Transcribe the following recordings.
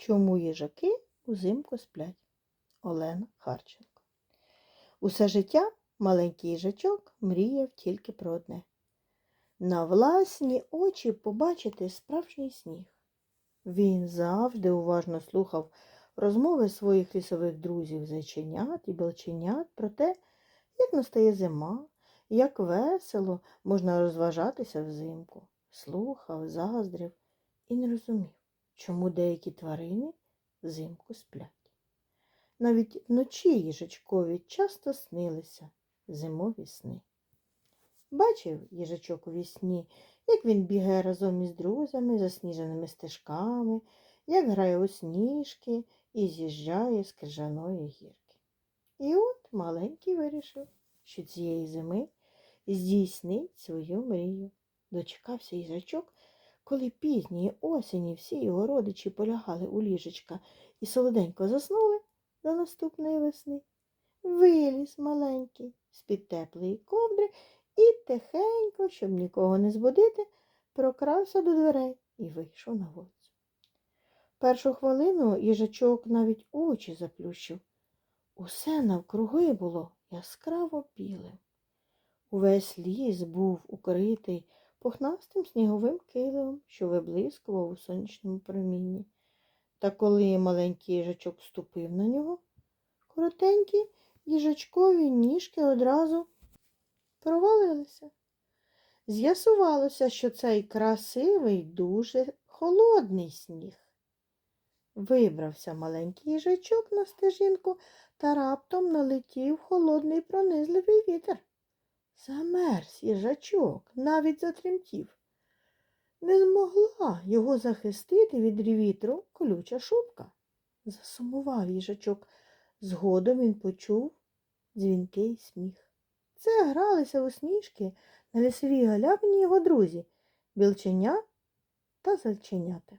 Чому їжаки узимку сплять? Олена Харченко. Усе життя маленький їжачок мріяв тільки про одне. На власні очі побачити справжній сніг. Він завжди уважно слухав розмови своїх лісових друзів зайченят і белченят про те, як настає зима, як весело можна розважатися взимку. Слухав, заздрив і не розумів, чому деякі тварини взимку сплять. Навіть вночі їжачкові часто снилися зимові сни. Бачив їжачок у вісні, як він бігає разом із друзями засніженими стежками, як грає у сніжки і з'їжджає з крижаної гірки. І от маленький вирішив, що цієї зими здійснить свою мрію. Дочекався їжачок, коли пізньої осені всі його родичі полягали у ліжечка і солоденько заснули до наступної весни. Виліз маленький з-під теплої ковдри і тихенько, щоб нікого не збудити, прокрався до дверей і вийшов на вулицю. Першу хвилину їжачок навіть очі заплющив. Усе навкруги було яскраво білим. Увесь ліс був укритий пухнастим сніговим килимом, що виблискував у сонячному промінні. Та коли маленький їжачок ступив на нього, коротенькі їжачкові ніжки одразу провалилися. З'ясувалося, що цей красивий, дуже холодний сніг. Вибрався маленький їжачок на стежинку та раптом налетів холодний пронизливий вітер. Замерз їжачок, навіть затремтів. Не змогла його захистити від вітру колюча шубка. Засумував їжачок. Згодом він почув дзвінкий сміх. Це гралися у сніжки на лісовій галявині його друзі, білченя та зайченята.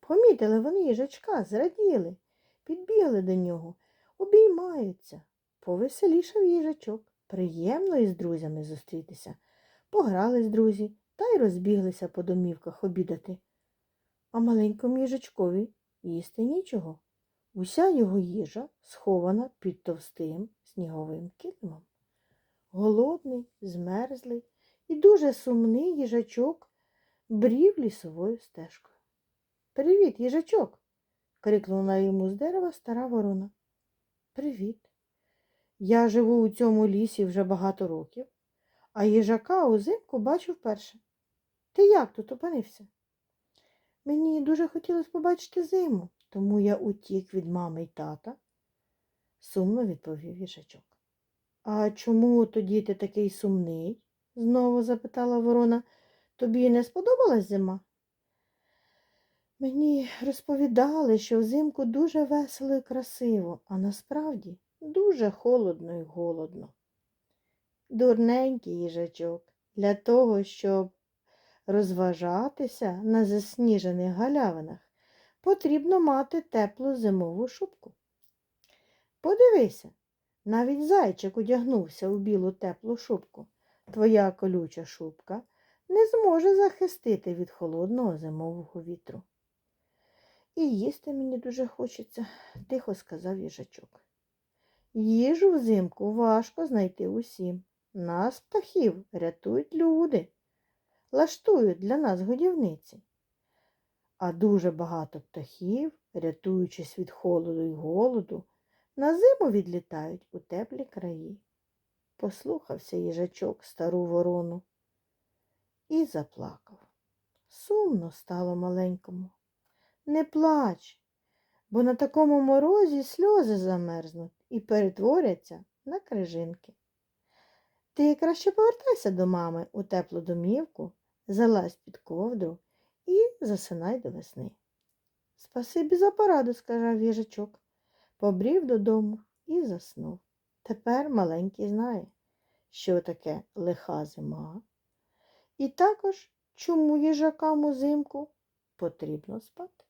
Помітили вони їжачка, зраділи, підбігли до нього, обіймаються. Повеселішав їжачок. Приємно із друзями зустрітися. Погрались друзі та й розбіглися по домівках обідати. А маленькому їжачкові їсти нічого. Уся його їжа схована під товстим сніговим килимом. Голодний, змерзлий і дуже сумний їжачок брів лісовою стежкою. Привіт, їжачок. крикнула йому з дерева стара ворона. Привіт. Я живу у цьому лісі вже багато років, а їжака узимку бачу вперше. Ти як тут опинився? Мені дуже хотілося побачити зиму, тому я утік від мами й тата, сумно відповів їжачок. А чому тоді ти такий сумний? знову запитала ворона. Тобі не сподобалась зима? Мені розповідали, що взимку дуже весело і красиво, а насправді дуже холодно і голодно. Дурненький їжачок, для того, щоб розважатися на засніжених галявинах, потрібно мати теплу зимову шубку. Подивися, навіть зайчик одягнувся у білу теплу шубку. Твоя колюча шубка не зможе захистити від холодного зимового вітру. І їсти мені дуже хочеться, тихо сказав їжачок. Їжу взимку важко знайти усім. Нас, птахів, рятують люди, лаштують для нас годівниці. А дуже багато птахів, рятуючись від холоду і голоду, на зиму відлітають у теплі краї. Послухався їжачок стару ворону і заплакав. Сумно стало маленькому. Не плач, бо на такому морозі сльози замерзнуть і перетворяться на крижинки. Ти краще повертайся до мами у теплу домівку, залазь під ковдру і засинай до весни. Спасибі за пораду, сказав їжачок, побрів додому і заснув. Тепер маленький знає, що таке лиха зима. І також, чому їжакам узимку потрібно спати.